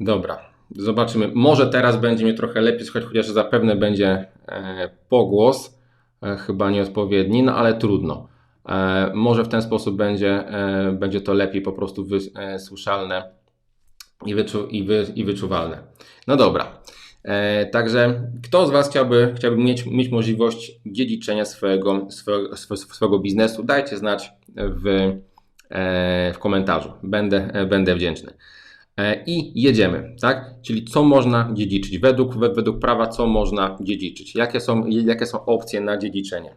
Dobra, zobaczymy. Może teraz będzie mnie trochę lepiej słychać, chociaż zapewne będzie e, pogłos, e, chyba nieodpowiedni, no ale trudno. E, może w ten sposób będzie, będzie to lepiej po prostu słyszalne i, wyczu, i, wy, i wyczuwalne. No dobra. Także kto z Was chciałby, chciałby mieć, mieć możliwość dziedziczenia swojego, swojego, swojego biznesu, dajcie znać w, w komentarzu. Będę, będę wdzięczny. E, I jedziemy, tak? Czyli co można dziedziczyć według, według prawa, co można dziedziczyć? Jakie są, jakie są opcje na dziedziczenie?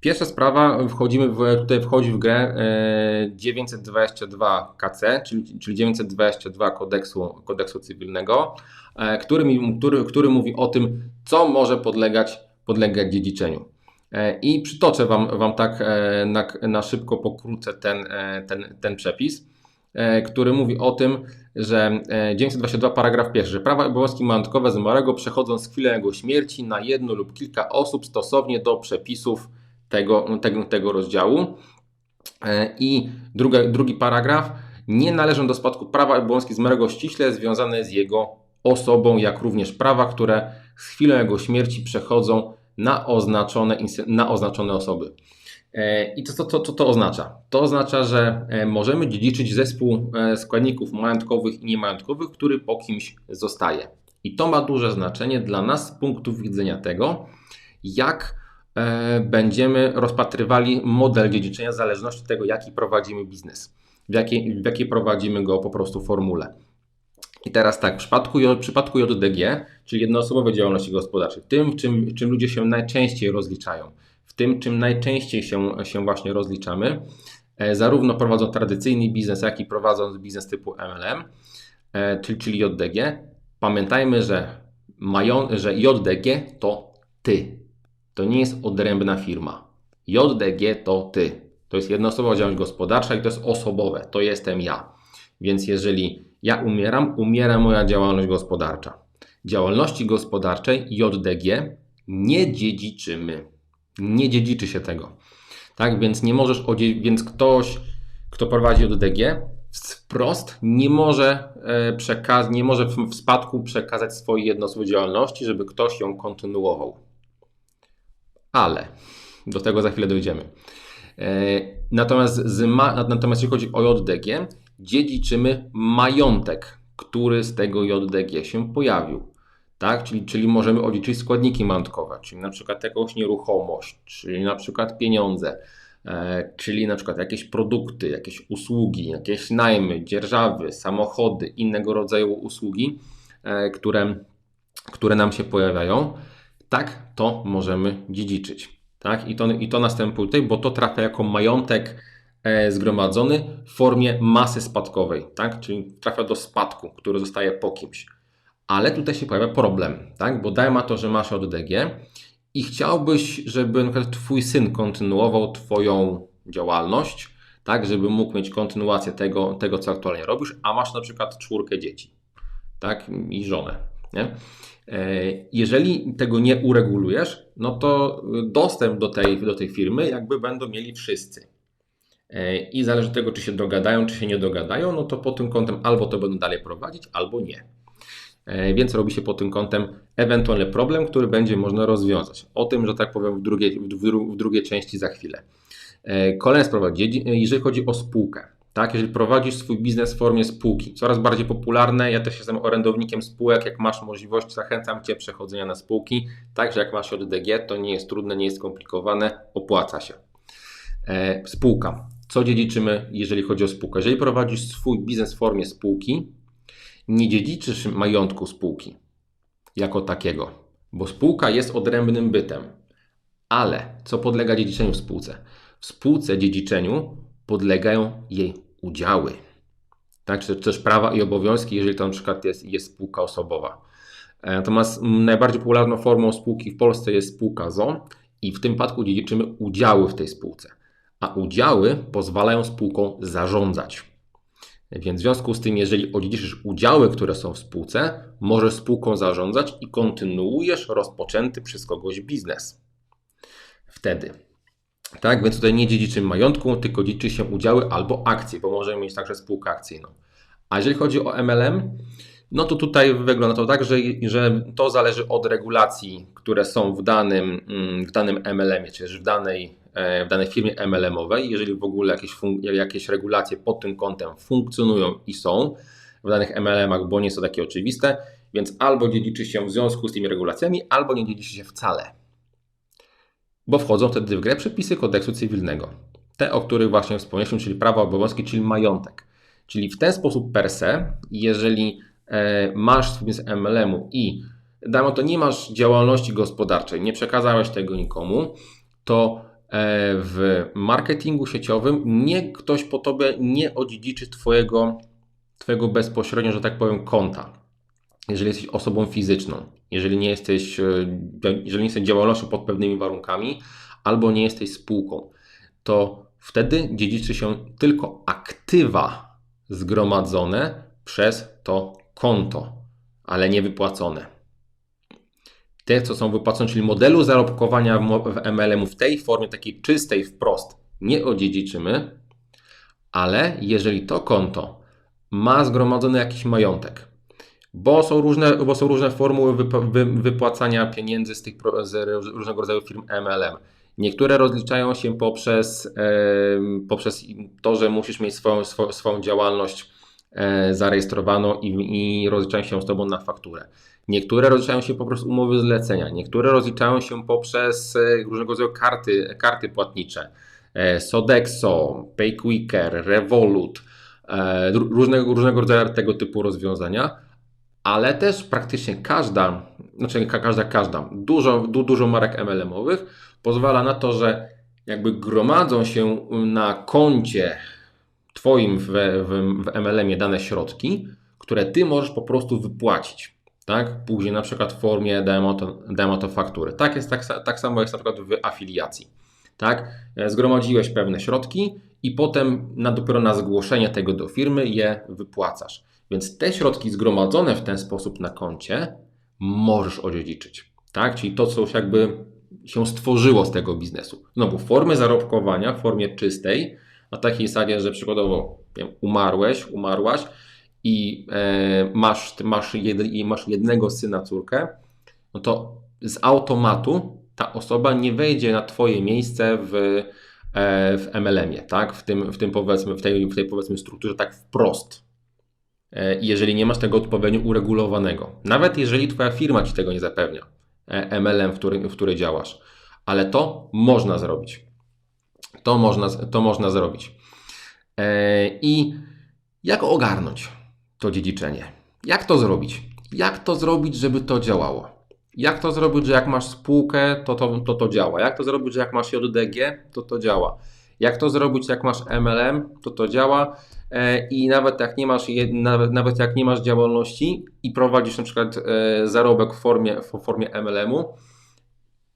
Pierwsza sprawa, wchodzimy w, tutaj wchodzi w grę e, 922 KC, czyli, czyli 922 kodeksu, kodeksu cywilnego, e, który, który, który mówi o tym, co może podlegać, podlegać dziedziczeniu. E, I przytoczę Wam, wam tak e, na, na szybko, pokrótce ten, e, ten, ten przepis, e, który mówi o tym, że e, 922 paragraf pierwszy, że prawa i obowiązki majątkowe zmarłego przechodzą z chwilą jego śmierci na jedno lub kilka osób stosownie do przepisów tego, tego, tego rozdziału. E, I druga, drugi paragraf. Nie należą do spadku prawa i obowiązki zmarłego ściśle związane z jego osobą, jak również prawa, które z chwilą jego śmierci przechodzą na oznaczone, na oznaczone osoby. E, I to, to, to, to oznacza? To oznacza, że e, możemy dziedziczyć zespół e, składników majątkowych i niemajątkowych, który po kimś zostaje. I to ma duże znaczenie dla nas z punktu widzenia tego, jak będziemy rozpatrywali model dziedziczenia w zależności od tego, jaki prowadzimy biznes, w jakiej, w jakiej prowadzimy go po prostu formule. I teraz tak, w przypadku, w przypadku JDG, czyli jednoosobowej działalności gospodarczej, tym, czym, czym ludzie się najczęściej rozliczają, tym, czym najczęściej się, się właśnie rozliczamy, e, zarówno prowadzą tradycyjny biznes, jak i prowadzą biznes typu MLM, e, czyli, czyli JDG, pamiętajmy, że, mają, że JDG to ty. To nie jest odrębna firma. JDG to ty. To jest jednoosobowa działalność gospodarcza i to jest osobowe. To jestem ja. Więc jeżeli ja umieram, umiera moja działalność gospodarcza. Działalności gospodarczej JDG nie dziedziczymy. Nie dziedziczy się tego. Tak, więc nie możesz, więc ktoś, kto prowadzi JDG, wprost nie może e, przekaz, nie może w, spadku przekazać swojej jednoosobowej działalności, żeby ktoś ją kontynuował. Ale do tego za chwilę dojdziemy. E, Natomiast, z natomiast jeśli chodzi o JDG, dziedziczymy majątek, który z tego JDG się pojawił. Tak? Czyli, czyli możemy odziedziczyć składniki majątkowe, czyli na przykład jakąś nieruchomość, czyli na przykład pieniądze, e, czyli na przykład jakieś produkty, jakieś usługi, jakieś najmy, dzierżawy, samochody, innego rodzaju usługi, e, które, które nam się pojawiają. Tak, to możemy dziedziczyć. Tak? I, to, I to następuje tutaj, bo to trafia jako majątek e, zgromadzony w formie masy spadkowej, tak? czyli trafia do spadku, który zostaje po kimś. Ale tutaj się pojawia problem, tak? bo daj ma to, że masz JDG i chciałbyś, żeby na przykład Twój syn kontynuował Twoją działalność, tak, żeby mógł mieć kontynuację tego, tego, co aktualnie robisz, a masz na przykład czwórkę dzieci tak, i żonę. Nie? E, Jeżeli tego nie uregulujesz, no to dostęp do tej, do tej firmy jakby będą mieli wszyscy. E, I zależy od tego, czy się dogadają, czy się nie dogadają, no to pod tym kątem albo to będą dalej prowadzić, albo nie. E, Więc robi się pod tym kątem ewentualny problem, który będzie można rozwiązać. O tym, że tak powiem, w drugiej, w dru- w drugiej części za chwilę. E, Kolejna sprawa, jeżeli chodzi o spółkę. Tak, jeżeli prowadzisz swój biznes w formie spółki, coraz bardziej popularne, ja też jestem orędownikiem spółek, jak masz możliwość, zachęcam Cię przechodzenia na spółki, także jak masz JDG, to nie jest trudne, nie jest skomplikowane, opłaca się. E, spółka. Co dziedziczymy, jeżeli chodzi o spółkę? Jeżeli prowadzisz swój biznes w formie spółki, nie dziedziczysz majątku spółki jako takiego, bo spółka jest odrębnym bytem. Ale co podlega dziedziczeniu w spółce? W spółce dziedziczeniu podlegają jej udziały. Tak, czy też prawa i obowiązki, jeżeli to na przykład jest, jest spółka osobowa. Natomiast najbardziej popularną formą spółki w Polsce jest spółka ZO i w tym przypadku dziedziczymy udziały w tej spółce. A udziały pozwalają spółką zarządzać. Więc w związku z tym, jeżeli odziedziczysz udziały, które są w spółce, możesz spółką zarządzać i kontynuujesz rozpoczęty przez kogoś biznes. Wtedy. Tak, więc tutaj nie dziedziczymy majątku, tylko dziedziczy się udziały albo akcje, bo możemy mieć także spółkę akcyjną. A jeżeli chodzi o MLM, No to tutaj wygląda to tak, że, że to zależy od regulacji, które są w danym, mm, w danym MLM-ie, czyli w danej, e, w danej firmie MLM-owej. Jeżeli w ogóle jakieś, jakieś regulacje pod tym kątem funkcjonują i są w danych MLM-ach, bo nie są takie oczywiste, więc albo dziedziczy się w związku z tymi regulacjami, albo nie dziedziczy się wcale. Bo wchodzą wtedy w grę przepisy kodeksu cywilnego. Te, o których właśnie wspomnieliśmy, czyli prawa, obowiązki, czyli majątek. Czyli w ten sposób per se, jeżeli masz swój biznes MLM-u i damo to nie masz działalności gospodarczej, nie przekazałeś tego nikomu, to e, w marketingu sieciowym nie ktoś po tobie nie odziedziczy twojego, twojego bezpośrednio, że tak powiem, konta. Jeżeli jesteś osobą fizyczną, jeżeli nie jesteś, e, jeżeli nie jesteś działalnością pod pewnymi warunkami, albo nie jesteś spółką, to wtedy dziedziczy się tylko aktywa zgromadzone przez to konto, ale nie wypłacone. Te, co są wypłacone, czyli modelu zarobkowania w MLM w tej formie, takiej czystej wprost, nie odziedziczymy, ale jeżeli to konto ma zgromadzony jakiś majątek, bo są różne, bo są różne formuły wypłacania pieniędzy z tych z różnego rodzaju firm MLM. Niektóre rozliczają się poprzez, poprzez to, że musisz mieć swoją, swoją działalność e, zarejestrowaną i, i rozliczają się z Tobą na fakturę. Niektóre rozliczają się poprzez umowy zlecenia, niektóre rozliczają się poprzez e, różnego rodzaju karty, karty płatnicze. E, Sodexo, PayQuicker, Revolut, różnego, różnego rodzaju tego typu rozwiązania, ale też praktycznie każda, znaczy każda, każda, dużo, du, dużo marek MLM-owych pozwala na to, że jakby gromadzą się na koncie Twoim w, w, w MLM-ie dane środki, które Ty możesz po prostu wypłacić. Tak? Później na przykład w formie demo to faktury. Tak jest tak, tak samo jak na przykład w afiliacji. Tak? Zgromadziłeś pewne środki i potem na, dopiero na zgłoszenie tego do firmy je wypłacasz. Więc te środki zgromadzone w ten sposób na koncie możesz odziedziczyć. Tak? Czyli to, co już jakby się stworzyło z tego biznesu. Znowu, formy zarobkowania w formie czystej, na takiej zasadzie, że przykładowo wiem, umarłeś, umarłaś i e, masz, masz, jed, masz jednego syna, córkę, no to z automatu ta osoba nie wejdzie na Twoje miejsce w, e, w MLM-ie, tak? w, tym, w, tym powiedzmy, w, tej, w tej powiedzmy strukturze tak wprost. E, jeżeli nie masz tego odpowiednio uregulowanego. Nawet jeżeli Twoja firma Ci tego nie zapewnia. E, MLM, w którym, w której działasz. Ale to można zrobić. To można, to można zrobić. E, I jak ogarnąć to dziedziczenie? Jak to zrobić? Jak to zrobić, żeby to działało? Jak to zrobić, że jak masz spółkę, to to, to, to działa? Jak to zrobić, że jak masz JDG, to to działa? Jak to zrobić, jak masz MLM, to to działa? E, i nawet jak nie masz, nawet, jak nie masz działalności i prowadzisz na przykład e, zarobek w formie, w formie MLM-u,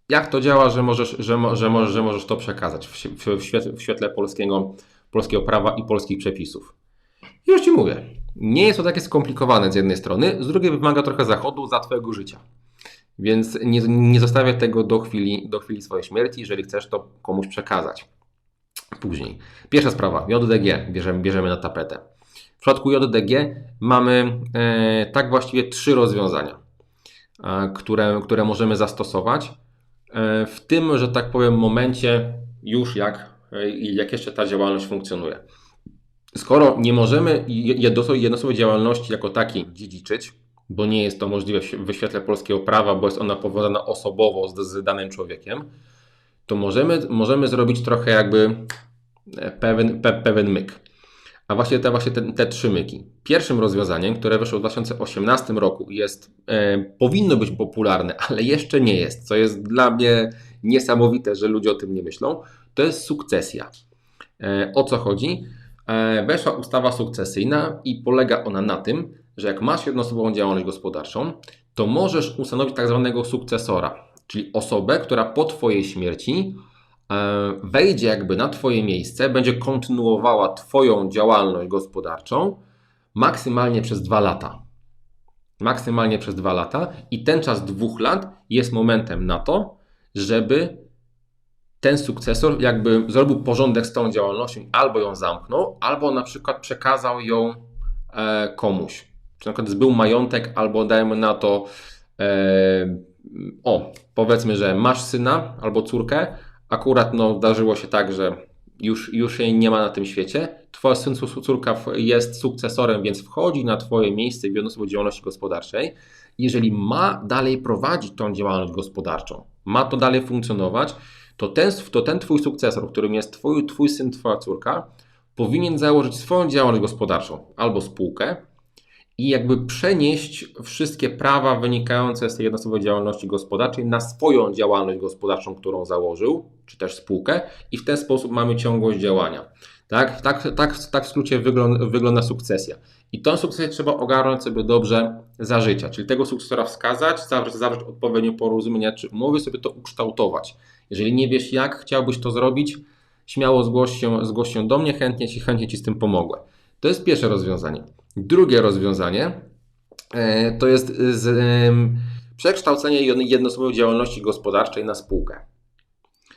jak to działa, że możesz, że, że, możesz, że możesz to przekazać w, w, świetle, w świetle polskiego, polskiego prawa i polskich przepisów? I już Ci mówię, nie jest to takie skomplikowane z jednej strony, z drugiej wymaga trochę zachodu za Twojego życia. Więc nie, nie zostawiaj tego do chwili, do chwili swojej śmierci, jeżeli chcesz to komuś przekazać później. Pierwsza sprawa, JDG bierzemy, bierzemy na tapetę. W przypadku JDG mamy e, tak właściwie trzy rozwiązania, które, które możemy zastosować w tym, że tak powiem, momencie już jak, e, jak jeszcze ta działalność funkcjonuje. Skoro nie możemy jednoosobowej działalności jako takiej dziedziczyć, bo nie jest to możliwe w świetle polskiego prawa, bo jest ona powiązana osobowo z, z danym człowiekiem, to możemy, możemy zrobić trochę jakby e, pewien, pe, pewien myk. A właśnie te, właśnie te, te trzy myki. Pierwszym rozwiązaniem, które wyszło w 2018 roku jest, e, powinno być popularne, ale jeszcze nie jest, co jest dla mnie niesamowite, że ludzie o tym nie myślą, to jest sukcesja. E, o co chodzi? E, weszła ustawa sukcesyjna i polega ona na tym, że jak masz jednoosobową działalność gospodarczą, to możesz ustanowić tak zwanego sukcesora czyli osobę, która po Twojej śmierci wejdzie jakby na Twoje miejsce, będzie kontynuowała Twoją działalność gospodarczą maksymalnie przez dwa lata. Maksymalnie przez dwa lata i ten czas dwóch lat jest momentem na to, żeby ten sukcesor jakby zrobił porządek z tą działalnością, albo ją zamknął, albo na przykład przekazał ją e, komuś. czy na przykład zbył majątek, albo dajmy na to, e, o, powiedzmy, że masz syna albo córkę, akurat no, zdarzyło się tak, że już, już jej nie ma na tym świecie, twoja syn, córka jest sukcesorem, więc wchodzi na twoje miejsce w jednostkowej działalności gospodarczej. Jeżeli ma dalej prowadzić tą działalność gospodarczą, ma to dalej funkcjonować, to ten, to ten twój sukcesor, którym jest twój, twój syn, twoja córka, powinien założyć swoją działalność gospodarczą albo spółkę i jakby przenieść wszystkie prawa wynikające z tej jednostkowej działalności gospodarczej na swoją działalność gospodarczą, którą założył, czy też spółkę, i w ten sposób mamy ciągłość działania. Tak, tak, tak, tak w skrócie wygląda, wygląda sukcesja. I tą sukcesję trzeba ogarnąć sobie dobrze za życia, czyli tego sukcesora wskazać, zawrzeć, zawrzeć odpowiednie porozumienia czy umowy, sobie to ukształtować. Jeżeli nie wiesz jak chciałbyś to zrobić, śmiało zgłoś się, zgłoś się do mnie, chętnie ci, chętnie ci z tym pomogę. To jest pierwsze rozwiązanie. Drugie rozwiązanie e, to jest z, przekształcenie jednoosobowej działalności gospodarczej na spółkę.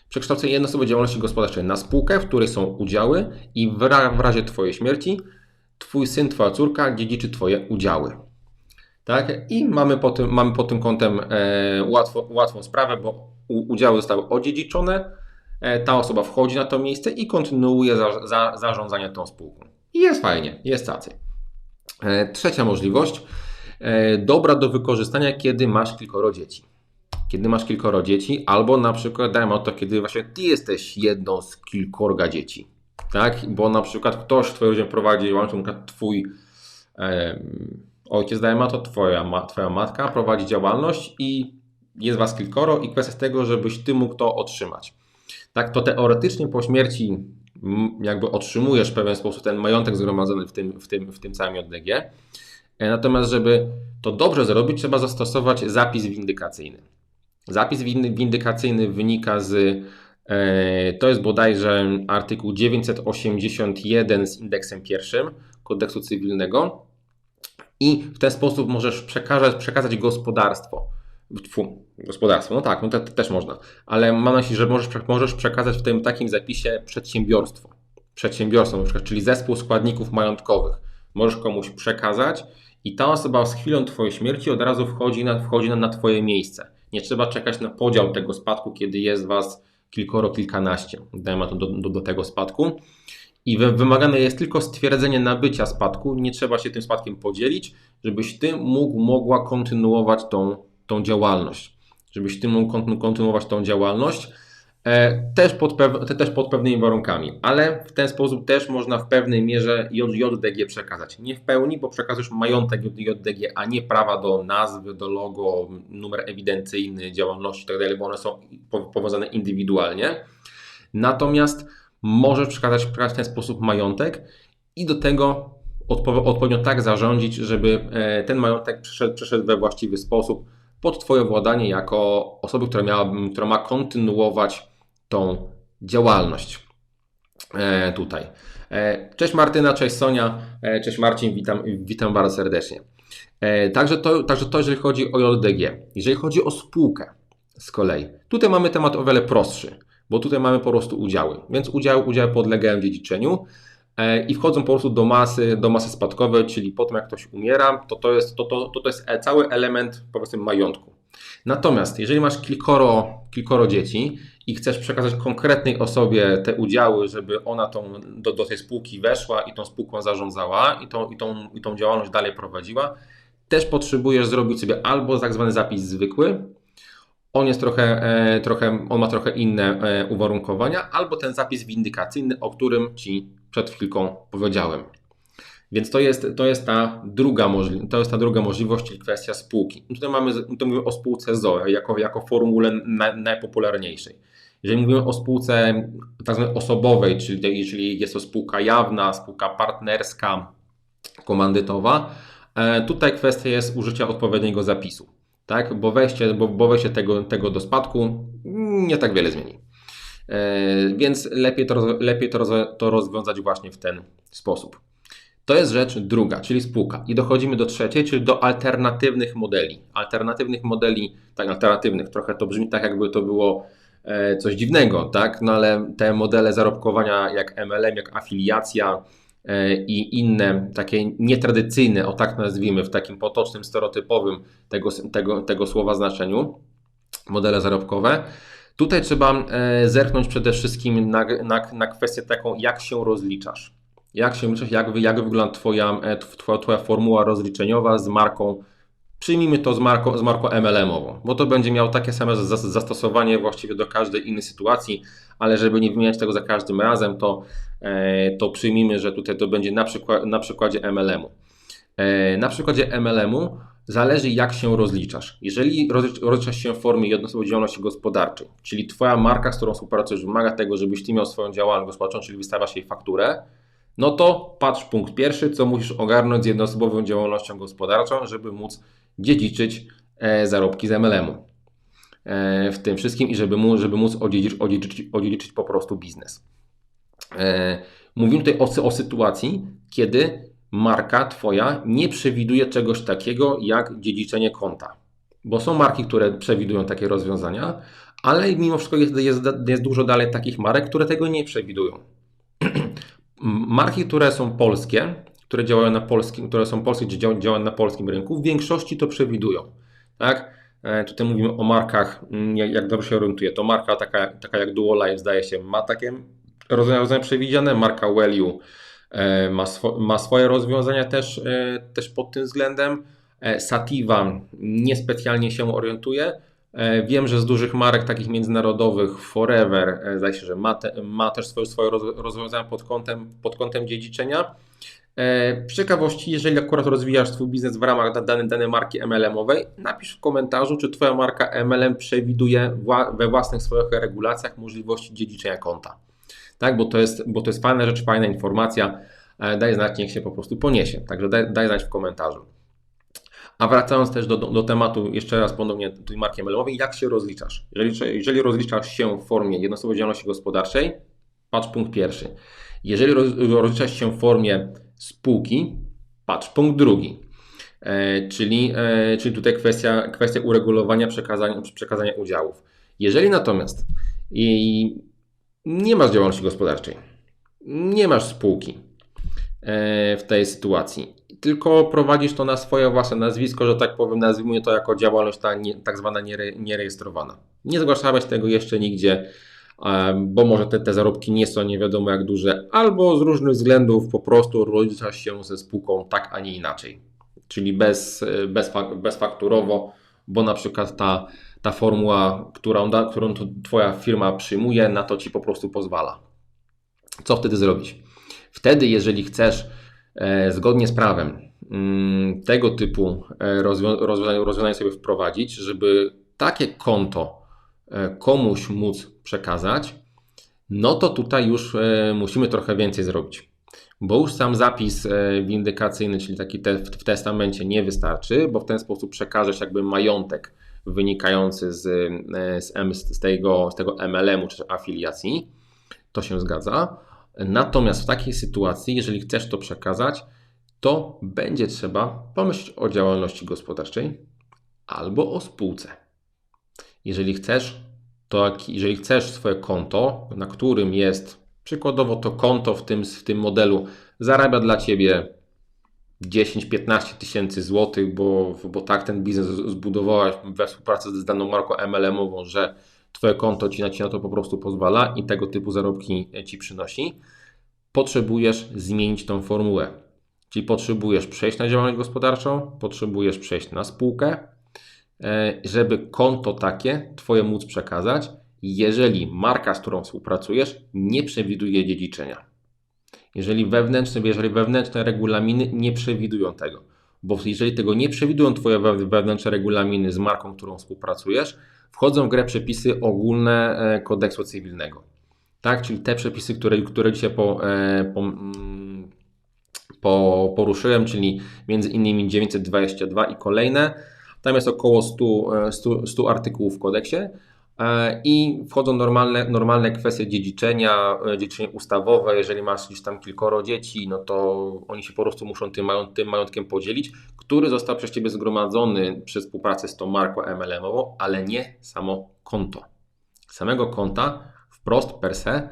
Przekształcenie jednoosobowej działalności gospodarczej na spółkę, w której są udziały i w, ra, w razie Twojej śmierci Twój syn, Twoja córka dziedziczy Twoje udziały. Tak? I mamy pod tym, mamy pod tym kątem e, łatwo, łatwą sprawę, bo u, udziały zostały odziedziczone, e, ta osoba wchodzi na to miejsce i kontynuuje za, za, zarządzanie tą spółką. I jest fajnie, jest tacy. E, trzecia możliwość, e, dobra do wykorzystania, kiedy masz kilkoro dzieci. Kiedy masz kilkoro dzieci, albo na przykład dajmy o to, kiedy właśnie ty jesteś jedną z kilkorga dzieci. Tak? Bo na przykład ktoś w twojej rodzinie prowadzi działalność, na przykład twój e, ojciec, dajmy to twoja, ma, twoja matka prowadzi działalność i jest was kilkoro i kwestia tego, żebyś ty mógł to otrzymać. Tak, to teoretycznie po śmierci jakby otrzymujesz w pewien sposób ten majątek zgromadzony w tym, w tym, w tym całym JDG. E, natomiast, żeby to dobrze zrobić, trzeba zastosować zapis windykacyjny. Zapis windykacyjny wynika z, e, to jest bodajże artykuł 981 z indeksem pierwszym kodeksu cywilnego i w ten sposób możesz przekazać, przekazać gospodarstwo. Gospodarstwo, no tak, no to, to, też można, ale mam na myśli, że możesz, możesz przekazać w tym takim zapisie przedsiębiorstwo. Przedsiębiorstwo, na przykład, czyli zespół składników majątkowych. Możesz komuś przekazać i ta osoba z chwilą Twojej śmierci od razu wchodzi na, wchodzi na, na Twoje miejsce. Nie trzeba czekać na podział tego spadku, kiedy jest Was kilkoro, kilkanaście. Dajmy to do, do, do tego spadku. I wymagane jest tylko stwierdzenie nabycia spadku. Nie trzeba się tym spadkiem podzielić, żebyś Ty mógł, mogła kontynuować tą tą działalność, żebyś ty mógł kontynuować tą działalność. E, też pod, też pod pewnymi warunkami, ale w ten sposób też można w pewnej mierze JDG przekazać. Nie w pełni, bo przekazujesz majątek JDG, a nie prawa do nazwy, do logo, numer ewidencyjny, działalności itd., tak bo one są powiązane indywidualnie. Natomiast możesz przekazać, w ten sposób majątek i do tego odpowiednio tak zarządzić, żeby e, ten majątek przeszedł, przeszedł we właściwy sposób pod Twoje władanie jako osoby, która, miała, która ma kontynuować tą działalność e, tutaj. E, cześć Martyna, cześć Sonia, e, cześć Marcin, witam, witam bardzo serdecznie. Także to, także to jeżeli chodzi o JDG. Jeżeli chodzi o spółkę z kolei, tutaj mamy temat o wiele prostszy, bo tutaj mamy po prostu udziały, więc udziały, udziały podlegają dziedziczeniu. E, i wchodzą po prostu do masy, do masy spadkowej, czyli po tym jak ktoś umiera, to to jest, to, to, to, to jest e, cały element powiedzmy majątku. Natomiast jeżeli masz kilkoro, kilkoro dzieci i chcesz przekazać konkretnej osobie te udziały, żeby ona tą, do, do tej spółki weszła i tą spółką zarządzała i tą, i, tą, i tą działalność dalej prowadziła, też potrzebujesz zrobić sobie albo tak zwany zapis zwykły, on jest trochę, e, trochę, on ma trochę inne uwarunkowania, albo ten zapis windykacyjny, o którym Ci przed chwilką powiedziałem. Więc to jest, to jest, ta, druga możli- to jest ta druga możliwość, czyli kwestia spółki. Tutaj mamy, tutaj mówimy o spółce ZOE jako, jako formule na, najpopularniejszej. Jeżeli mówimy o spółce tak zwanej osobowej, czyli jeżeli jest to spółka jawna, spółka partnerska, komandytowa, e, tutaj kwestia jest użycia odpowiedniego zapisu. Tak? Bo wejście, bo, bo wejście tego, tego do spadku nie tak wiele zmieni. E, więc lepiej to, lepiej to, rozwiązać właśnie w ten sposób. To jest rzecz druga, czyli spółka. I dochodzimy do trzeciej, czyli do alternatywnych modeli. Alternatywnych modeli, tak, alternatywnych, trochę to brzmi tak, jakby to było e, coś dziwnego, tak? No ale te modele zarobkowania jak MLM, jak afiliacja, i inne takie nietradycyjne, o tak nazwijmy, w takim potocznym, stereotypowym tego, tego, tego słowa znaczeniu, modele zarobkowe. Tutaj trzeba zerknąć przede wszystkim na, na, na kwestię taką, jak się rozliczasz. Jak się rozliczasz, jak, jak wygląda twoja, twoja, twoja formuła rozliczeniowa z marką Przyjmijmy to z marką, z marką MLM-ową, bo to będzie miało takie same zastosowanie właściwie do każdej innej sytuacji, ale żeby nie wymieniać tego za każdym razem, to, e, to przyjmijmy, że tutaj to będzie na, przykład, na przykładzie MLM-u. E, na przykładzie MLM-u zależy jak się rozliczasz. Jeżeli rozliczasz się w formie jednoosobowej działalności gospodarczej, czyli Twoja marka, z którą współpracujesz, wymaga tego, żebyś Ty miał swoją działalność gospodarczą, czyli wystawiasz jej fakturę, no to patrz punkt pierwszy, co musisz ogarnąć z jednoosobową działalnością gospodarczą, żeby móc dziedziczyć e, zarobki z MLM-u e, w tym wszystkim i żeby, móc, żeby móc odziedziczyć, odziedziczyć, odziedziczyć po prostu biznes. E, mówimy tutaj o, o sytuacji, kiedy marka Twoja nie przewiduje czegoś takiego jak dziedziczenie konta. Bo są marki, które przewidują takie rozwiązania, ale mimo wszystko jest, jest, jest dużo dalej takich marek, które tego nie przewidują. Marki, które są polskie, które działają na polskim, które są polskie, czy działają na polskim rynku, w większości to przewidują. Tak? E, tutaj mówimy o markach, mm, jak, jak dobrze się orientuję, to marka taka, taka jak Duolife zdaje się ma takie rozwiązania przewidziane, marka Value ma, swo, ma swoje rozwiązania też, e, też pod tym względem. E, Sativa niespecjalnie się orientuje. Wiem, że z dużych marek takich międzynarodowych, Forever, zdaje się, że ma, te, ma też swoje, swoje rozwiązania pod kątem, pod kątem dziedziczenia. E, przy ciekawości, jeżeli akurat rozwijasz swój biznes w ramach danej, danej marki MLM-owej, napisz w komentarzu, czy Twoja marka MLM przewiduje we własnych swoich regulacjach możliwości dziedziczenia konta. Tak, bo to jest, bo to jest fajna rzecz, fajna informacja. E, daj znać, niech się po prostu poniesie. Także daj, daj znać w komentarzu. A wracając też do, do, do, tematu, jeszcze raz ponownie tej marki MLM-owej, jak się rozliczasz? Jeżeli, jeżeli rozliczasz się w formie jednoosobowej działalności gospodarczej, patrz punkt pierwszy. Jeżeli rozliczasz się w formie spółki, patrz, punkt drugi. E, czyli, e, czyli tutaj kwestia, kwestia uregulowania przekazania, przekazania udziałów. Jeżeli natomiast i nie masz działalności gospodarczej, nie masz spółki e, w tej sytuacji, tylko prowadzisz to na swoje własne nazwisko, że tak powiem, nazwijmy to jako działalność ta nie, tak zwana nierejestrowana. Nie zgłaszałeś tego jeszcze nigdzie, bo może te, te zarobki nie są nie wiadomo jak duże, albo z różnych względów po prostu rozliczasz się ze spółką tak, a nie inaczej. Czyli bez, bez, bezfakturowo, bo na przykład ta, ta formuła, którą, da, którą Twoja firma przyjmuje, na to Ci po prostu pozwala. Co wtedy zrobić? Wtedy, jeżeli chcesz e, zgodnie z prawem mm, tego typu e, rozwiązania, rozwiązania sobie wprowadzić, żeby takie konto E, komuś móc przekazać, no to tutaj już e, musimy trochę więcej zrobić. Bo już sam zapis e, windykacyjny, czyli taki te, w testamencie nie wystarczy, bo w ten sposób przekażesz jakby majątek wynikający z, z, z tego, z tego MLM-u czy afiliacji. To się zgadza. Natomiast w takiej sytuacji, jeżeli chcesz to przekazać, to będzie trzeba pomyśleć o działalności gospodarczej albo o spółce. Jeżeli chcesz, to jeżeli chcesz swoje konto, na którym jest przykładowo to konto w tym, w tym modelu zarabia dla Ciebie 10-15 tysięcy złotych, bo, bo tak ten biznes zbudowałaś we współpracy z daną marką MLM-ową, że Twoje konto Ci na, ci na to po prostu pozwala i tego typu zarobki Ci przynosi, potrzebujesz zmienić tą formułę. Czyli potrzebujesz przejść na działalność gospodarczą, potrzebujesz przejść na spółkę, E, żeby konto takie Twoje móc przekazać, jeżeli marka, z którą współpracujesz, nie przewiduje dziedziczenia. Jeżeli wewnętrzne, jeżeli wewnętrzne regulaminy nie przewidują tego, bo jeżeli tego nie przewidują Twoje wewnętrzne regulaminy z marką, którą współpracujesz, wchodzą w grę przepisy ogólne e, kodeksu cywilnego. Tak, czyli te przepisy, które, które dzisiaj po, e, po, mm, po, poruszyłem, czyli między innymi 922 i kolejne, tam jest około 100, 100, 100 artykułów w kodeksie i wchodzą normalne, normalne kwestie dziedziczenia, e, dziedziczenie ustawowe. Jeżeli masz gdzieś tam kilkoro dzieci, no to oni się po prostu muszą tym, tym majątkiem podzielić, który został przez Ciebie zgromadzony przy współpracy z tą marką MLM-ową, ale nie samo konto. Samego konta wprost per se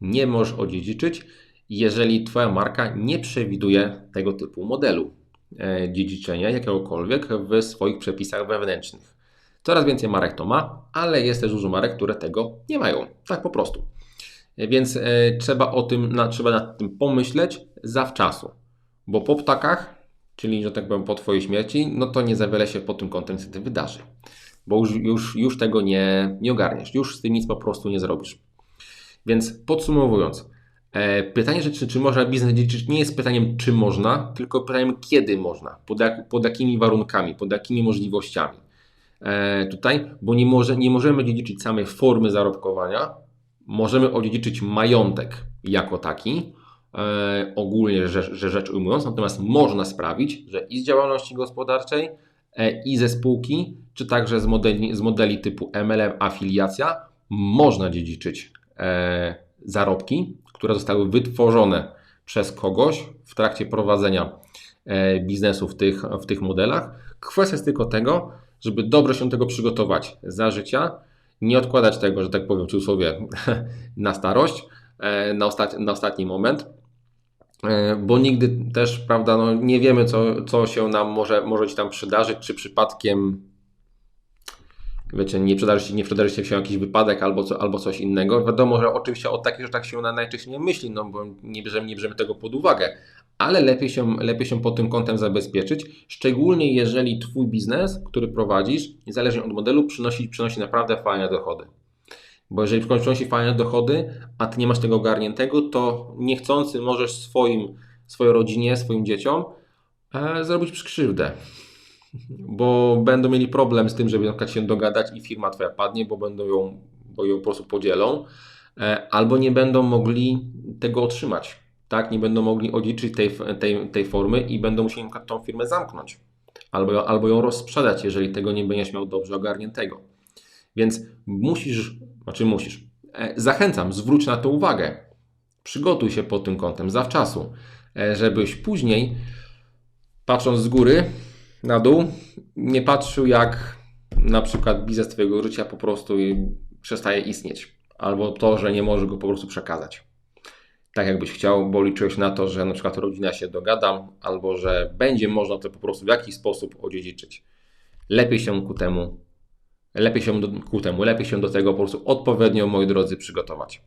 nie możesz odziedziczyć jeżeli Twoja marka nie przewiduje tego typu modelu e, dziedziczenia jakiegokolwiek w swoich przepisach wewnętrznych. Coraz więcej marek to ma, ale jest też dużo marek, które tego nie mają. Tak po prostu. E, Więc e, trzeba o tym, na, trzeba nad tym pomyśleć zawczasu. Bo po ptakach, czyli że tak powiem po Twojej śmierci, no to nie za wiele się pod tym kątem wydarzy. Bo już, już, już tego nie, nie ogarniesz, już z tym nic po prostu nie zrobisz. Więc podsumowując, e, pytanie, czy, czy można biznes dziedziczyć, nie jest pytaniem, czy można, tylko pytaniem, kiedy można, pod, jak, pod jakimi warunkami, pod jakimi możliwościami. E, tutaj, bo nie, może, nie możemy dziedziczyć samej formy zarobkowania, możemy odziedziczyć majątek jako taki, e, ogólnie rzecz, rzecz ujmując, natomiast można sprawić, że i z działalności gospodarczej, e, i ze spółki, czy także z modeli, z modeli typu MLM, afiliacja, można dziedziczyć zarobki, które zostały wytworzone przez kogoś w trakcie prowadzenia biznesu w tych, w tych modelach. Kwestia jest tylko tego, żeby dobrze się do tego przygotować za życia, nie odkładać tego, że tak powiem w cudzysłowie, na starość, e, na, ostat, na ostatni moment, e, bo nigdy też, prawda, no nie wiemy, co, co się nam może, może ci tam przydarzyć, czy przypadkiem wiecie, nie przydarzy się, nie przydarzy się jakiś wypadek albo, co, albo coś innego. Wiadomo, że oczywiście o takich rzeczach się na- najczęściej nie myśli, no bo nie bierzemy, nie bierzemy tego pod uwagę, ale lepiej się, lepiej się pod tym kątem zabezpieczyć, szczególnie jeżeli Twój biznes, który prowadzisz, niezależnie od modelu, przynosi, przynosi naprawdę fajne dochody. Bo jeżeli przynosi fajne dochody, a Ty nie masz tego ogarniętego, to niechcący możesz swoim, swojej rodzinie, swoim dzieciom e, zrobić krzywdę bo będą mieli problem z tym, żeby na przykład się dogadać i firma Twoja padnie, bo będą ją, bo ją po prostu podzielą, e, albo nie będą mogli tego otrzymać, tak? Nie będą mogli odziedziczyć tej, tej, tej formy i będą musieli na tą firmę zamknąć, albo, albo ją rozsprzedać, jeżeli tego nie będziesz miał dobrze ogarniętego. Więc musisz, znaczy musisz, e, zachęcam, zwróć na to uwagę. Przygotuj się pod tym kątem zawczasu, e, żebyś później, patrząc z góry, na dół, nie patrzył jak na przykład biznes Twojego życia po prostu przestaje istnieć, albo to, że nie możesz go po prostu przekazać. Tak jakbyś chciał, bo liczyłeś na to, że na przykład rodzina się dogada, albo że będzie można to po prostu w jakiś sposób odziedziczyć. Lepiej się ku temu, lepiej się do, ku temu, lepiej się do tego po prostu odpowiednio, moi drodzy, przygotować.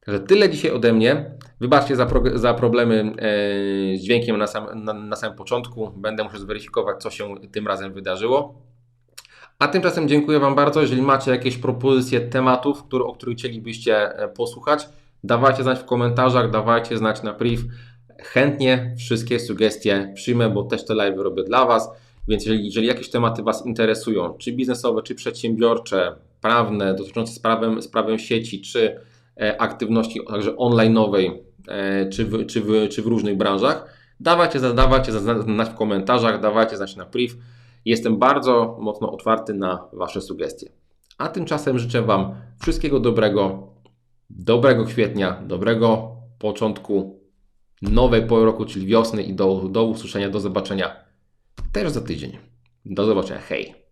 Także tyle dzisiaj ode mnie. Wybaczcie za, pro, za problemy e, z dźwiękiem na, sam, na, na samym początku. Będę musiał zweryfikować, co się tym razem wydarzyło. A tymczasem dziękuję Wam bardzo. Jeżeli macie jakieś propozycje tematów, które, o których chcielibyście e, posłuchać, dawajcie znać w komentarzach, dawajcie znać na priv. Chętnie wszystkie sugestie przyjmę, bo też te live robię dla Was. Więc jeżeli, jeżeli jakieś tematy Was interesują, czy biznesowe, czy przedsiębiorcze, prawne, dotyczące sprawem sieci, czy aktywności także online'owej, e, czy w, czy, w, czy w różnych branżach, dawajcie, dawajcie znać w komentarzach, dawajcie znać na priv. Jestem bardzo mocno otwarty na Wasze sugestie. A tymczasem życzę Wam wszystkiego dobrego, dobrego kwietnia, dobrego początku nowej pory roku, czyli wiosny i do, do usłyszenia, do zobaczenia też za tydzień. Do zobaczenia. Hej!